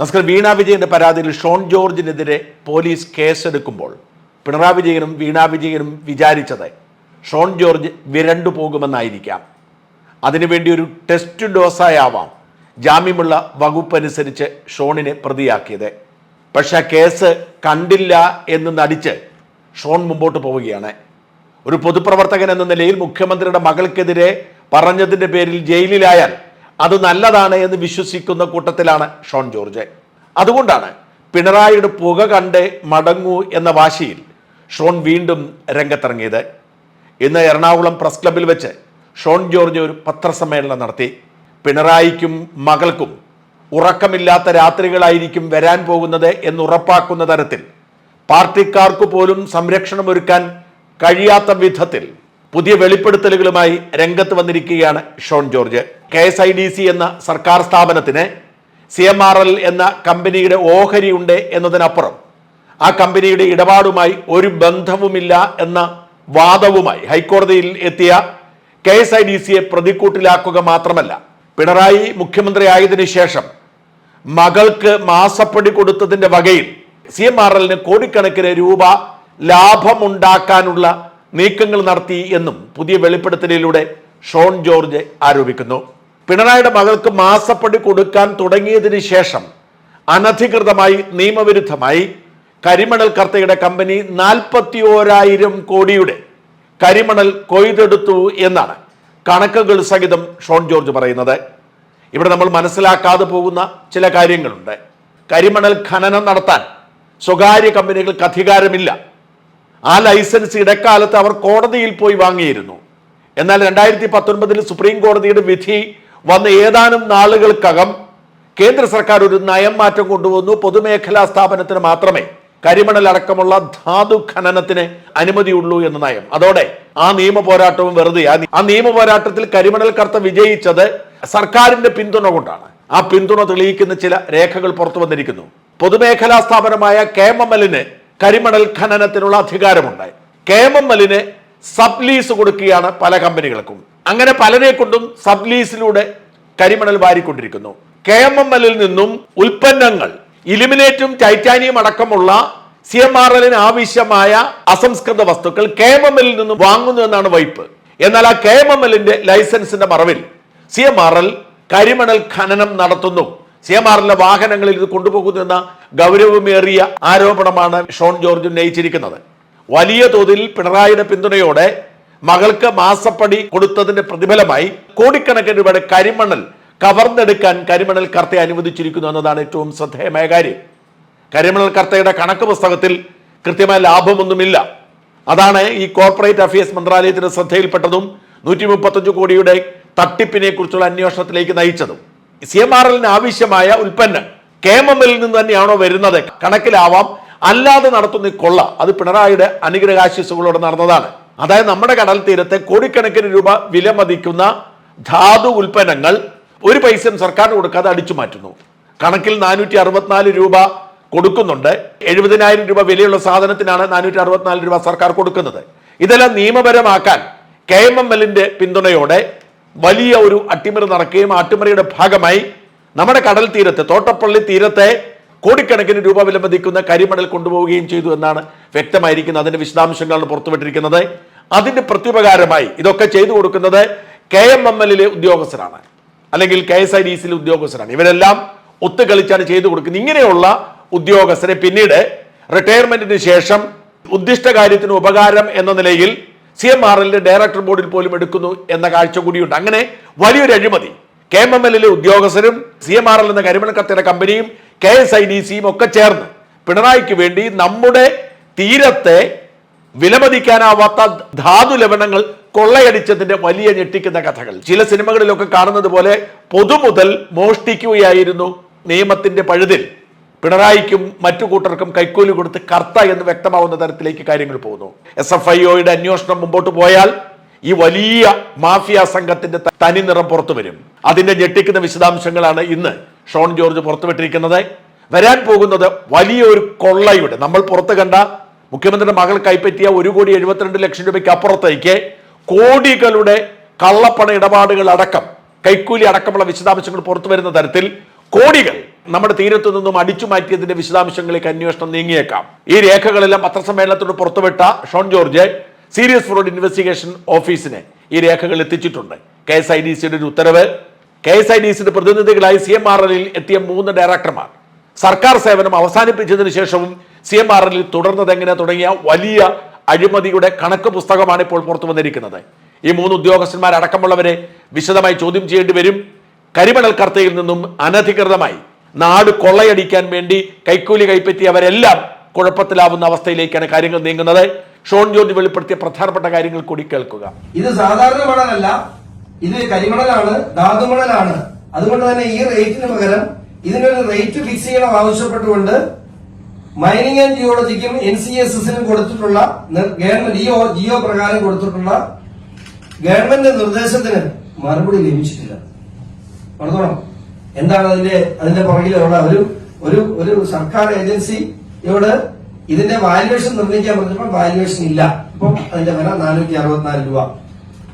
നമസ്കാരം. വീണ വിജയന്റെ പരാതിയിൽ ഷോൺ ജോർജിനെതിരെ പോലീസ് കേസെടുക്കുമ്പോൾ പിണറായി വിജയനും വീണ വിജയനും വിചാരിച്ചത് ഷോൺ ജോർജ് വിരണ്ടു പോകുമെന്നായിരിക്കാം. അതിനുവേണ്ടി ഒരു ടെസ്റ്റ് ഡോസായാവാം ജാമ്യമുള്ള വകുപ്പ് അനുസരിച്ച് ഷോണിനെ പ്രതിയാക്കിയത്. പക്ഷെ കേസ് കണ്ടില്ല എന്ന് നടിച്ച് ഷോൺ മുമ്പോട്ട് പോവുകയാണ്. ഒരു പൊതുപ്രവർത്തകൻ എന്ന നിലയിൽ മുഖ്യമന്ത്രിയുടെ മകൾക്കെതിരെ പറഞ്ഞതിന്റെ പേരിൽ ജയിലിലായാൽ അത് നല്ലതാണ് എന്ന് വിശ്വസിക്കുന്ന കൂട്ടത്തിലാണ് ഷോൺ ജോർജ്. അതുകൊണ്ടാണ് പിണറായിയുടെ പുക കണ്ട് മടങ്ങൂ എന്ന വാശിയിൽ ഷോൺ വീണ്ടും രംഗത്തിറങ്ങിയത്. ഇന്ന് എറണാകുളം പ്രസ് ക്ലബിൽ വെച്ച് ഷോൺ ജോർജ് ഒരു പത്രസമ്മേളനം നടത്തി. പിണറായിക്കും മകൾക്കും ഉറക്കമില്ലാത്ത രാത്രികളായിരിക്കും വരാൻ പോകുന്നത് എന്നുറപ്പാക്കുന്ന തരത്തിൽ പാർട്ടിക്കാർക്ക് പോലും സംരക്ഷണം ഒരുക്കാൻ കഴിയാത്ത വിധത്തിൽ പുതിയ വെളിപ്പെടുത്തലുകളുമായി രംഗത്ത് വന്നിരിക്കുകയാണ് Shone George. K S I D C എന്ന സർക്കാർ സ്ഥാപനത്തിന് സി എം ആർ എൽ എന്ന കമ്പനിയുടെ ഓഹരിയുണ്ട് എന്നതിനപ്പുറം ആ കമ്പനിയുടെ ഇടപാടുമായി ഒരു ബന്ധവുമില്ല എന്ന വാദവുമായി ഹൈക്കോടതിയിൽ എത്തിയ കെ എസ് ഐ ഡി സിയെ പ്രതിക്കൂട്ടിലാക്കുക മാത്രമല്ല പിണറായി മുഖ്യമന്ത്രി ആയതിനു ശേഷം മകൾക്ക് മാസപ്പടി കൊടുത്തതിന്റെ വകയിൽ സി എം ആർ എല്ലിന് കോടിക്കണക്കിന് രൂപ ലാഭമുണ്ടാക്കാനുള്ള നീക്കങ്ങൾ നടത്തി എന്നും പുതിയ വെളിപ്പെടുത്തലിലൂടെ ഷോൺ ജോർജ് ആരോപിക്കുന്നു. പിണറായിയുടെ മകൾക്ക് മാസപ്പടി കൊടുക്കാൻ തുടങ്ങിയതിന് ശേഷം അനധികൃതമായി നിയമവിരുദ്ധമായി കരിമണൽ കർത്തയുടെ കമ്പനി നാൽപ്പത്തി ഓരായിരം കോടിയുടെ കരിമണൽ കൊയ്തെടുത്തു എന്നാണ് കണക്കുകൾ സഹിതം ഷോൺ ജോർജ് പറയുന്നത്. ഇവിടെ നമ്മൾ മനസ്സിലാക്കാതെ പോകുന്ന ചില കാര്യങ്ങളുണ്ട്. കരിമണൽ ഖനനം നടത്താൻ സ്വകാര്യ കമ്പനികൾക്ക് അധികാരമില്ല. ആ ലൈസൻസ് ഇടക്കാലത്ത് അവർ കോടതിയിൽ പോയി വാങ്ങിയിരുന്നു. എന്നാൽ രണ്ടായിരത്തി പത്തൊൻപതിൽ സുപ്രീം കോടതിയുടെ വിധി വന്ന ഏതാനും നാളുകൾക്കകം കേന്ദ്ര സർക്കാർ ഒരു നയം മാറ്റം കൊണ്ടുവന്നു. പൊതുമേഖലാ സ്ഥാപനത്തിന് മാത്രമേ കരിമണൽ അടക്കമുള്ള ധാതു ഖനനത്തിന് അനുമതിയുള്ളൂ എന്ന നയം. അതോടെ ആ നിയമ പോരാട്ടവും വെറുതെ. ആ നിയമ പോരാട്ടത്തിൽ കരിമണൽ കർത്ത വിജയിച്ചത് സർക്കാരിന്റെ പിന്തുണ കൊണ്ടാണ്. ആ പിന്തുണ തെളിയിക്കുന്ന ചില രേഖകൾ പുറത്തു വന്നിരിക്കുന്നു. പൊതുമേഖലാ സ്ഥാപനമായ കേമമലിന് കരിമണൽ ഖനനത്തിനുള്ള അധികാരമുണ്ട് കേമമലിന് സബ് ലീസ് കൊടുക്കുകയാണ് പല കമ്പനികൾക്കും. അങ്ങനെ പലരെ കൊണ്ടും സബ് ലീസിലൂടെ കരിമണൽ വാരിക്കൊണ്ടിരിക്കുന്നു. കെ എം എം എല്ലിൽ നിന്നും ഉൽപ്പന്നങ്ങൾ ഇലിമിനേറ്റും ടൈറ്റാനിയം അടക്കമുള്ള സി എം ആർ എല്ലിന് ആവശ്യമായ അസംസ്കൃത വസ്തുക്കൾ കെ എം എം എല്ലിൽ നിന്നും വാങ്ങുന്നു എന്നാണ് വൈപ്പ്. എന്നാൽ ആ കെ എം എം എല്ലിന്റെ ലൈസൻസിന്റെ മറവിൽ സി എം ആർ എൽ കരിമണൽ ഖനനം നടത്തുന്നു. സി എം ആറിലെ വാഹനങ്ങളിൽ ഇത് കൊണ്ടുപോകുന്നു എന്ന ഗൗരവമേറിയ ആരോപണമാണ് ഷോൺ ജോർജ് ഉന്നയിച്ചിരിക്കുന്നത് വലിയ തോതിൽ പിണറായിയുടെ പിന്തുണയോടെ മകൾക്ക് മാസപ്പടി കൊടുത്തതിന്റെ പ്രതിഫലമായി കോടിക്കണക്കിന് രൂപയുടെ കരിമണൽ കവർന്നെടുക്കാൻ കരിമണൽ കർത്തയെ അനുവദിച്ചിരിക്കുന്നു എന്നതാണ് ഏറ്റവും ശ്രദ്ധേയമായ കാര്യം. കരിമണൽ കർത്തയുടെ കണക്ക് പുസ്തകത്തിൽ കൃത്യമായ ലാഭമൊന്നുമില്ല. അതാണ് ഈ കോർപ്പറേറ്റ് അഫയേഴ്സ് മന്ത്രാലയത്തിന്റെ ശ്രദ്ധയിൽപ്പെട്ടതും നൂറ്റി മുപ്പത്തഞ്ച് കോടിയുടെ തട്ടിപ്പിനെ കുറിച്ചുള്ള അന്വേഷണത്തിലേക്ക് നയിച്ചതും. സി എം ആർ എല്ലിന് ആവശ്യമായ ഉൽപ്പന്നം കെ എം നിന്ന് തന്നെയാണോ വരുന്നത്? കണക്കിലാവാം. അല്ലാതെ നടത്തുന്ന കൊള്ള അത് പിണറായിയുടെ അനുഗ്രഹാശിസുകളോട് നടന്നതാണ്. അതായത് നമ്മുടെ കടൽ തീരത്തെ കോടിക്കണക്കിന് രൂപ വില മതിക്കുന്ന ധാതു ഉൽപ്പന്നങ്ങൾ ഒരു പൈസയും സർക്കാരിന് കൊടുക്കാതെ അടിച്ചു മാറ്റുന്നു. കണക്കിൽ നാനൂറ്റി അറുപത്തിനാല് രൂപ കൊടുക്കുന്നുണ്ട്. എഴുപതിനായിരം രൂപ വിലയുള്ള സാധനത്തിനാണ് നാനൂറ്റി അറുപത്തിനാല് രൂപ സർക്കാർ കൊടുക്കുന്നത്. ഇതെല്ലാം നിയമപരമാക്കാൻ കെ എം എം എല്ലിന്റെ പിന്തുണയോടെ വലിയ ഒരു അട്ടിമറി നടക്കുകയും അട്ടിമറിയുടെ ഭാഗമായി നമ്മുടെ കടൽ തീരത്തെ തോട്ടപ്പള്ളി തീരത്തെ കോടിക്കണക്കിന് രൂപ വിലമതിക്കുന്ന കരിമണൽ കൊണ്ടുപോവുകയും ചെയ്തു എന്നാണ് വ്യക്തമായിരിക്കുന്നത്. അതിന്റെ വിശദാംശങ്ങളാണ് പുറത്തുവിട്ടിരിക്കുന്നത്. അതിന്റെ പ്രത്യുപകാരമായി ഇതൊക്കെ ചെയ്തു കൊടുക്കുന്നത് കെ എം എം എല്ലിലെ ഉദ്യോഗസ്ഥരാണ്. അല്ലെങ്കിൽ കെ എസ് ഐ ഡി സിയിലെ ഉദ്യോഗസ്ഥരാണ്. ഇവരെല്ലാം ഒത്തുകളിച്ചാണ് ചെയ്തു കൊടുക്കുന്നത്. ഇങ്ങനെയുള്ള ഉദ്യോഗസ്ഥരെ പിന്നീട് റിട്ടയർമെന്റിന് ശേഷം ഉദ്ദിഷ്ട കാര്യത്തിന് ഉപകാരം എന്ന നിലയിൽ സി എം ആർ എല്ലിന്റെ ഡയറക്ടർ ബോർഡിൽ പോലും എടുക്കുന്നു എന്ന കാഴ്ച കൂടിയുണ്ട്. അങ്ങനെ വലിയൊരു അഴിമതി കെ എം എം എല്ലിലെ ഉദ്യോഗസ്ഥരും സി എം ആർ എൽ എന്ന കരിമണക്കത്തിയുടെ കമ്പനിയും കെ എസ് ഐ ഡി സിയും ഒക്കെ ചേർന്ന് പിണറായിക്ക് വേണ്ടി നമ്മുടെ തീരത്തെ വിലമതിക്കാനാവാത്ത ധാതു ലവണങ്ങൾ കൊള്ളയടിച്ചതിന്റെ വലിയ ഞെട്ടിക്കുന്ന കഥകൾ. ചില സിനിമകളിലൊക്കെ കാണുന്നത് പോലെ പൊതുമുതൽ മോഷ്ടിക്കുകയായിരുന്നു നിയമത്തിന്റെ പഴുതിൽ. പിണറായിക്കും മറ്റു കൂട്ടർക്കും കൈക്കൂലി കൊടുത്ത് കർത്ത എന്ന് വ്യക്തമാവുന്ന തരത്തിലേക്ക് കാര്യങ്ങൾ പോകുന്നു. എസ് എഫ് ഐ ഒയുടെ അന്വേഷണം മുമ്പോട്ട് പോയാൽ ഈ വലിയ മാഫിയ സംഘത്തിന്റെ തനി നിറം പുറത്തു വരും. അതിന്റെ ഞെട്ടിക്കുന്ന വിശദാംശങ്ങളാണ് ഇന്ന് ഷോൺ ജോർജ് പുറത്തുവിട്ടിരിക്കുന്നത്. വരാൻ പോകുന്നത് വലിയ ഒരു കൊള്ളയുടെ നമ്മൾ പുറത്ത് കണ്ട മുഖ്യമന്ത്രിയുടെ മകൾ കൈപ്പറ്റിയ ഒരു കോടി എഴുപത്തിരണ്ട് ലക്ഷം രൂപയ്ക്ക് അപ്പുറത്തേക്ക് കോടികളുടെ കള്ളപ്പണ ഇടപാടുകൾ അടക്കം കൈക്കൂലി അടക്കമുള്ള വിശദാംശങ്ങൾ പുറത്തു വരുന്ന തരത്തിൽ കോടികൾ നമ്മുടെ തീരത്തു നിന്നും അടിച്ചു മാറ്റിയതിന്റെ വിശദാംശങ്ങളിലേക്ക് അന്വേഷണം നീങ്ങിയേക്കാം. ഈ രേഖകളെല്ലാം പത്രസമ്മേളനത്തോട് പുറത്തുവിട്ട Shone George serious fraud investigation ഓഫീസിന് ഈ രേഖകൾ എത്തിച്ചിട്ടുണ്ട്. കെ എസ് ഐ ഡി സിയുടെ ഒരു ഉത്തരവ് കെ എസ് ഐ ഡി സിയുടെ പ്രതിനിധികളായി സി എം ആർ എല്ലിൽ എത്തിയ മൂന്ന് ഡയറക്ടർമാർ. സർക്കാർ സേവനം അവസാനിപ്പിച്ചതിന് ശേഷവും സി എം ആർ എല്ലിൽ തുടർന്നത് എങ്ങനെ തുടങ്ങിയ വലിയ അഴിമതിയുടെ കണക്ക് പുസ്തകമാണ് ഇപ്പോൾ പുറത്തു വന്നിരിക്കുന്നത്. ഈ മൂന്ന് ഉദ്യോഗസ്ഥന്മാരടക്കമുള്ളവരെ വിശദമായി ചോദ്യം ചെയ്യേണ്ടി വരും. കരിമണൽ കർത്തയിൽ നിന്നും അനധികൃതമായി നാട് കൊള്ളയടിക്കാൻ വേണ്ടി കൈക്കൂലി കൈപ്പറ്റിയവരെല്ലാം കുഴപ്പത്തിലാവുന്ന അവസ്ഥയിലേക്കാണ് കാര്യങ്ങൾ നീങ്ങുന്നത്. ഷോൺ ജോർജ് വെളിപ്പെടുത്തിയ പ്രധാനപ്പെട്ട കാര്യങ്ങൾ കൂടി കേൾക്കുക. ഇത് സാധാരണ മണലല്ല. ഇത് കരിമണലാണ് ധാതുമണലാണ്. അതുകൊണ്ട് തന്നെ ഈ റേറ്റിന് പകരം ഇതിനൊരു റേറ്റ് ഫിക്സ് ചെയ്യണം ആവശ്യപ്പെട്ടുകൊണ്ട് മൈനിങ് ആൻഡ് ജിയോളജിക്കും എൻ സി എസ് എസിനും കൊടുത്തിട്ടുള്ള ഗവൺമെന്റ് ജിയോ ജിയോ പ്രകാരം കൊടുത്തിട്ടുള്ള ഗവൺമെന്റ് നിർദ്ദേശത്തിന് മറുപടി ലഭിച്ചിട്ടില്ല. എന്താണ് അതിന്റെ അതിന്റെ പുറകിലുള്ള ഒരു ഒരു ഒരു സർക്കാർ ഏജൻസിയോട് ഇതിന്റെ വാല്യുവേഷൻ നിർണയിക്കാൻ പറഞ്ഞപ്പോൾ വാല്യുവേഷൻ ഇല്ല. അപ്പൊ അതിന്റെ വില നാനൂറ്റി അറുപത്തിനാല് രൂപ.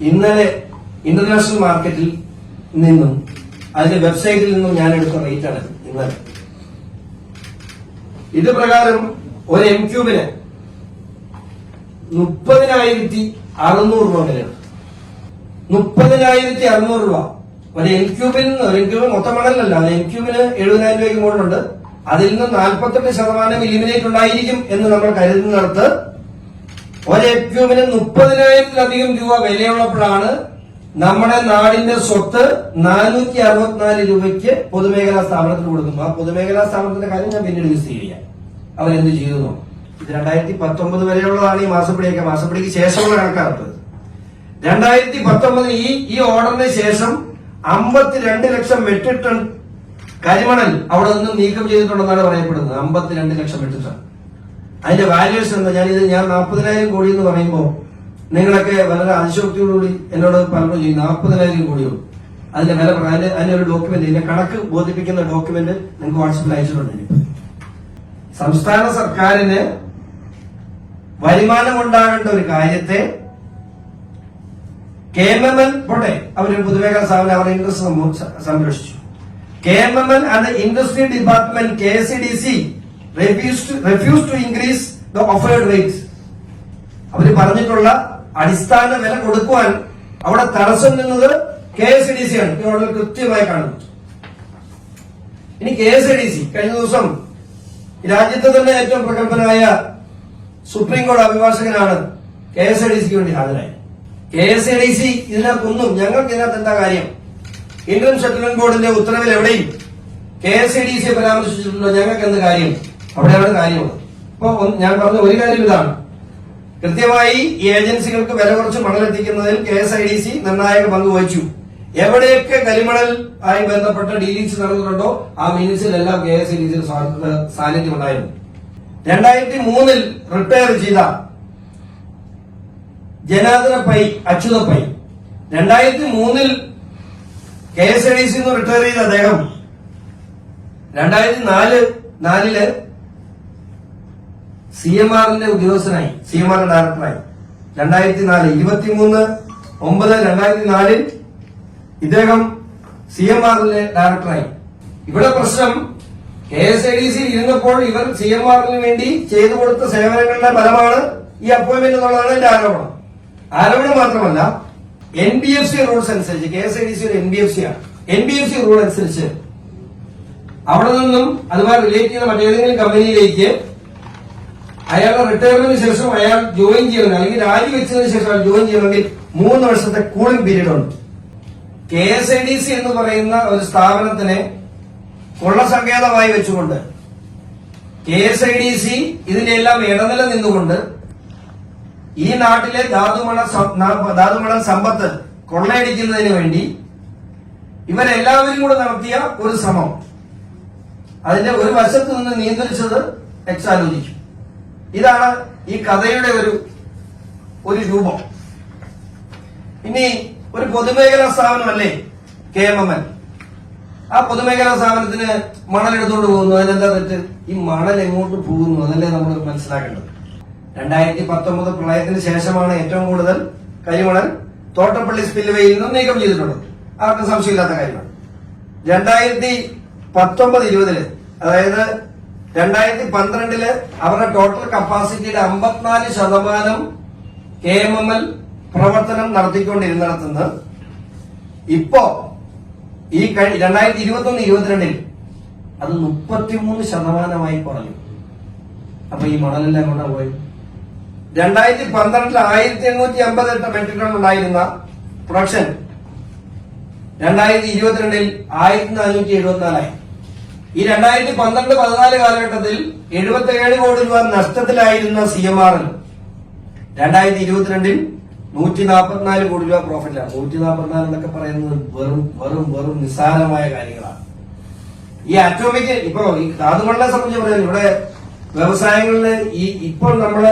ഇന്നലെ ഇന്റർനാഷണൽ മാർക്കറ്റിൽ നിന്നും അതിന്റെ വെബ്സൈറ്റിൽ നിന്നും ഞാൻ എടുത്ത റേറ്റ് ആണ് ഇന്നലെ ഇത് പ്രകാരം ഒരു എം ക്യൂബിന് മുപ്പതിനായിരത്തി അറുന്നൂറ് രൂപ വിലയാണ്. മുപ്പതിനായിരത്തി അറുന്നൂറ് രൂപ. ഒരു എം ക്യൂബിൽ നിന്ന് എൻ ക്യൂബിൽ മൊത്തം മണലല്ല എം ക്യൂബിന് എഴുപതിനായിരം രൂപയ്ക്ക് മുകളിലുണ്ട്. അതിൽ നിന്ന് നാൽപ്പത്തെട്ട് ശതമാനം ഇലിമിനേറ്റ് ഉണ്ടായിരിക്കും എന്ന് നമ്മൾ കരുതുന്നിടത്ത് ഒരു എൻ ക്യൂബിന് മുപ്പതിനായിരത്തിലധികം രൂപ വിലയുള്ളപ്പോഴാണ് നമ്മുടെ നാടിന്റെ സ്വത്ത് നാനൂറ്റി അറുപത്തിനാല് രൂപയ്ക്ക് പൊതുമേഖലാ സ്ഥാപനത്തിന് കൊടുക്കുന്നു ആ പൊതുമേഖലാ സ്ഥാപനത്തിന്റെ കാര്യം ഞാൻ പിന്നീട് വിശദീകരിക്കാം അവരെന്ത് ചെയ്തു. ഇത് രണ്ടായിരത്തി പത്തൊമ്പത് വരെയുള്ളതാണ് ഈ മാസപ്പടിയൊക്കെ. മാസപ്പടിക്ക് ശേഷമുള്ള കണക്കാർക്ക് രണ്ടായിരത്തി പത്തൊമ്പതിന് ഈ ഈ ഓർഡറിന് ശേഷം അമ്പത്തിരണ്ട് ലക്ഷം മെട്രിക് ടൺ കരിമണൽ അവിടെ നിന്നും നീക്കം ചെയ്തിട്ടുണ്ടെന്നാണ് പറയപ്പെടുന്നത്. അമ്പത്തിരണ്ട് ലക്ഷം മെട്രിക് ടൺ അതിന്റെ വാല്യൂസ് എന്താ? ഞാൻ ഇത് ഞാൻ നാൽപ്പതിനായിരം കോടി എന്ന് പറയുമ്പോൾ നിങ്ങളൊക്കെ വളരെ അതിശോക്തിയോടുകൂടി എന്നോട് പറഞ്ഞു ചെയ്യും നാൽപ്പതിനായിരം കോടിയോ. അതിന്റെ വില അതിന്റെ അതിന്റെ ഒരു ഡോക്യുമെന്റ് ഇതിന്റെ കണക്ക് ബോധിപ്പിക്കുന്ന ഡോക്യുമെന്റ് നിങ്ങൾക്ക് വാട്സപ്പിൽ അയച്ചിട്ടുണ്ട്. സംസ്ഥാന സർക്കാരിന് വരുമാനം ഉണ്ടാകേണ്ട ഒരു കാര്യത്തെ കെ എം എം എൽ പോട്ടെ അവർ പൊതുമേഖലാ സ്ഥാപനം അവരുടെ ഇൻട്രസ്റ്റ് സംരക്ഷിച്ചു. L and industry department K S C D C refuse to increase the offered rate അവർ പറഞ്ഞിട്ടുള്ള അടിസ്ഥാന വില കൊടുക്കുവാൻ അവിടെ തടസ്സം നിന്നത് കെ എസ് ഡി സി ആണ്. ഈ ഓർഡർ കൃത്യമായി കാണുന്നു ഇനി കെ എസ് ഡി സി കഴിഞ്ഞ ദിവസം രാജ്യത്തെ തന്നെ ഏറ്റവും പ്രഗത്ഭനായ സുപ്രീം കോടതി അഭിഭാഷകനാണ് കെ എസ് ഡി സിക്ക് വേണ്ടി ഹാജരായത് കെ എസ് ഡി സി ഇതിനകത്തൊന്നും ഞങ്ങൾക്ക് ഇതിനകത്ത് എന്താ കാര്യം? ഇന്ത്യൻ സെറ്റിൽമെന്റ് ബോർഡിന്റെ ഉത്തരവിൽ എവിടെയും കെ എസ് ഡി സി പരാമർശിച്ചിട്ടുണ്ടോ? ഞങ്ങൾക്ക് എന്ത് കാര്യം? അവിടെയാണ് കാര്യമുള്ളത് അപ്പൊ ഞാൻ പറഞ്ഞ ഒരു കാര്യം ഇതാണ്. കൃത്യമായി ഈ ഏജൻസികൾക്ക് വില കുറച്ച് മണലെത്തിക്കുന്നതിൽ K S I D C നിർണായക പങ്ക് വഹിച്ചു. എവിടെയൊക്കെ കരിമണൽ ആയി ബന്ധപ്പെട്ട ഡീലിങ്സ് നടന്നിട്ടുണ്ടോ ആ മിനിറ്റ്സിലെല്ലാം കെ എസ് ഐ ഡി സിയുടെ സാന്നിധ്യം ഉണ്ടായിരുന്നു രണ്ടായിരത്തി മൂന്നിൽ റിട്ടയർ ചെയ്ത ജനാർദ്ദന പൈ അച്യുത പൈ. രണ്ടായിരത്തി മൂന്നിൽ K S A D C retire ചെയ്ത അദ്ദേഹം രണ്ടായിരത്തി നാല് നാലിൽ സി എം ആറിന്റെ ഉദ്യോഗസ്ഥനായി സി എം ആർ ഡയറക്ടറായി രണ്ടായിരത്തി നാല് ഇരുപത്തിമൂന്ന് ഒമ്പത് രണ്ടായിരത്തി നാലിൽ ഇദ്ദേഹം സി എം ആറിന്റെ ഡയറക്ടറായി ഇവിടെ പ്രശ്നം K S I D C ഇരുന്നപ്പോൾ ഇവർ സി എം ആറിന് വേണ്ടി ചെയ്തു കൊടുത്ത സേവനങ്ങളുടെ ഫലമാണ് ഈ അപ്പോയിന്റ്മെന്റ് എന്നുള്ളതാണ് എന്റെ ആരോപണം. ആരോപണം മാത്രമല്ല N B F C rules അനുസരിച്ച് K S I D C ഒരു എൻ ബി എഫ് സി ആണ്. N B F C rule അനുസരിച്ച് അവിടെ നിന്നും അതുമായി റിലേറ്റ് ചെയ്യുന്ന മറ്റേതെങ്കിലും കമ്പനിയിലേക്ക് അയാളുടെ റിട്ടയർമെന്റിന് ശേഷം അയാൾ ജോയിൻ ചെയ്യണം അല്ലെങ്കിൽ രാജിവെച്ചതിന് ശേഷം അയാൾ ജോയിൻ ചെയ്യണമെങ്കിൽ മൂന്ന് വർഷത്തെ കൂളിംഗ് പീരീഡ് ഉണ്ട്. K S I D C എന്ന് പറയുന്ന ഒരു സ്ഥാപനത്തിനെ കൊള്ളസങ്കേതമായി വെച്ചുകൊണ്ട് K S I D C ഇതിന്റെ എല്ലാം ഇടനില നിന്നുകൊണ്ട് ഈ നാട്ടിലെ ധാതുമണ ധാതുമണ സമ്പത്ത് കൊള്ളയടിക്കുന്നതിന് വേണ്ടി ഇവരെല്ലാവരും കൂടെ നടത്തിയ ഒരു ശ്രമം. അതിന്റെ ഒരു വശത്ത് നിന്ന് നിയന്ത്രിച്ചത് എക്സാലോചിക്കും ഇതാണ് ഈ കഥയുടെ ഒരു ഒരു രൂപം. ഇനി ഒരു പൊതുമേഖലാ സ്ഥാപനമല്ലേ? കെ എം എം എൽ ആ പൊതുമേഖലാ സ്ഥാപനത്തിന് മണൽ എടുത്തുകൊണ്ട് പോകുന്നു. അതിനെന്താ തെറ്റ്? ഈ മണൽ എങ്ങോട്ട് പോകുന്നു? അതല്ലേ നമ്മൾ മനസ്സിലാക്കേണ്ടത്. രണ്ടായിരത്തി പത്തൊമ്പത് പ്രളയത്തിന് ശേഷമാണ് ഏറ്റവും കൂടുതൽ കരിമണൽ തോട്ടപ്പള്ളി സ്പിൽവേയിൽ നിന്നും നീക്കം ചെയ്തിട്ടുള്ളത്. ആർക്കും സംശയമില്ലാത്ത കാര്യമാണ്. രണ്ടായിരത്തി പത്തൊമ്പത് ഇരുപതിൽ അതായത് രണ്ടായിരത്തി പന്ത്രണ്ടിൽ അവരുടെ ടോട്ടൽ കപ്പാസിറ്റിയുടെ അമ്പത്തിനാല് ശതമാനം കെ എം എം എൽ പ്രവർത്തനം നടത്തിക്കൊണ്ടിരുന്നിടത്തുനിന്ന് ഇപ്പോ ഈ കഴി- രണ്ടായിരത്തി ഇരുപത്തി ഒന്ന് ഇരുപത്തിരണ്ടിൽ അത് മുപ്പത്തിമൂന്ന് ശതമാനമായി കുറഞ്ഞു. അപ്പൊ ഈ മണലെല്ലാം കൊണ്ടാ പോയി രണ്ടായിരത്തി പന്ത്രണ്ടിൽ ആയിരത്തി എണ്ണൂറ്റി അമ്പത് എട്ട് മെട്രിക് ടൺ ഉണ്ടായിരുന്ന പ്രൊഡക്ഷൻ രണ്ടായിരത്തി ഇരുപത്തിരണ്ടിൽ ആയിരത്തി നാനൂറ്റി എഴുപത്തിനാലായി ഈ രണ്ടായിരത്തി പന്ത്രണ്ട് പതിനാല് കാലഘട്ടത്തിൽ എഴുപത്തിയേഴ് കോടി രൂപ നഷ്ടത്തിലായിരുന്ന സി എം ആർ രണ്ടായിരത്തി ഇരുപത്തിരണ്ടിൽ നൂറ്റി നാൽപ്പത്തിനാല് കോടി രൂപ പ്രോഫിറ്റാണ് നൂറ്റി നാൽപ്പത്തിനാല് എന്നൊക്കെ പറയുന്നത് വെറും വെറും വെറും നിസ്സാരമായ കാര്യങ്ങളാണ്. ഈ അറ്റോമിക് ഇപ്പോ ഈ ധാതുമണ്ഡലത്തെ സംബന്ധിച്ച് പറയാൻ ഇവിടെ വ്യവസായങ്ങളിൽ ഈ ഇപ്പോൾ നമ്മൾ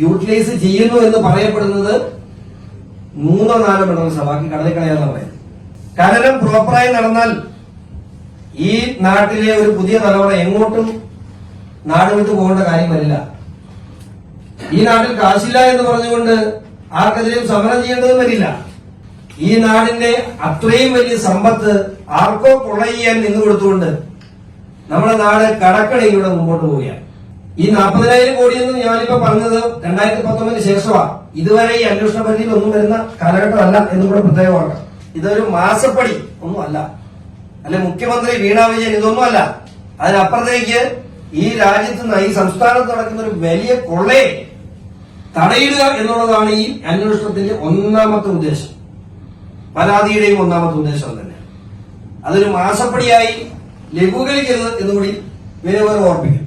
യൂട്ടിലൈസ് ചെയ്യുന്നു എന്ന് പറയപ്പെടുന്നത് മൂന്നോ നാലോ മണ്ഡലം ബാക്കി കടലിൽ കളയാന്ന് പറയുന്നത്. ഖനനം പ്രോപ്പറായി നടന്നാൽ ഈ നാട്ടിലെ ഒരു പുതിയ തലമുറ എങ്ങോട്ടും നാട് വിട്ടു പോകേണ്ട കാര്യം വരില്ല. ഈ നാട്ടിൽ കാശില്ല എന്ന് പറഞ്ഞുകൊണ്ട് ആർക്കെതിരെയും സമരം ചെയ്യേണ്ടതും വരില്ല. ഈ നാടിന്റെ അത്രയും വലിയ സമ്പത്ത് ആർക്കോ കൊള്ള ചെയ്യാൻ നിന്ന് കൊടുത്തുകൊണ്ട് നമ്മുടെ നാട് കടക്കടയിലൂടെ മുമ്പോട്ട് പോവുകയാണ്. ഈ നാൽപ്പതിനായിരം കോടിയെന്ന് ഞാനിപ്പോ പറഞ്ഞത് രണ്ടായിരത്തി പത്തൊമ്പതിന് ശേഷമാണ് ഇതുവരെ ഈ അന്വേഷണ പരിധിയിൽ ഒന്നും വരുന്ന കാലഘട്ടമല്ല എന്നും കൂടെ പ്രത്യേകം ഓർക്കാം ഇതൊരു മാസപ്പടി ഒന്നുമല്ല അല്ലെ. മുഖ്യമന്ത്രി വീണ വിജയൻ ഇതൊന്നും അല്ല. അതിനപ്പുറത്തേക്ക് ഈ രാജ്യത്ത് നിന്ന് ഈ സംസ്ഥാനത്ത് നടക്കുന്ന ഒരു വലിയ കൊള്ളയെ തടയിടുക എന്നുള്ളതാണ് ഈ അന്വേഷണത്തിന്റെ ഒന്നാമത്തെ ഉദ്ദേശം. പരാതിയുടെയും ഒന്നാമത്തെ ഉദ്ദേശം തന്നെ അതൊരു മാസപ്പടിയായി ലഘൂകരിക്കരുത് എന്നുകൂടി വിനോദം ഓർപ്പിക്കും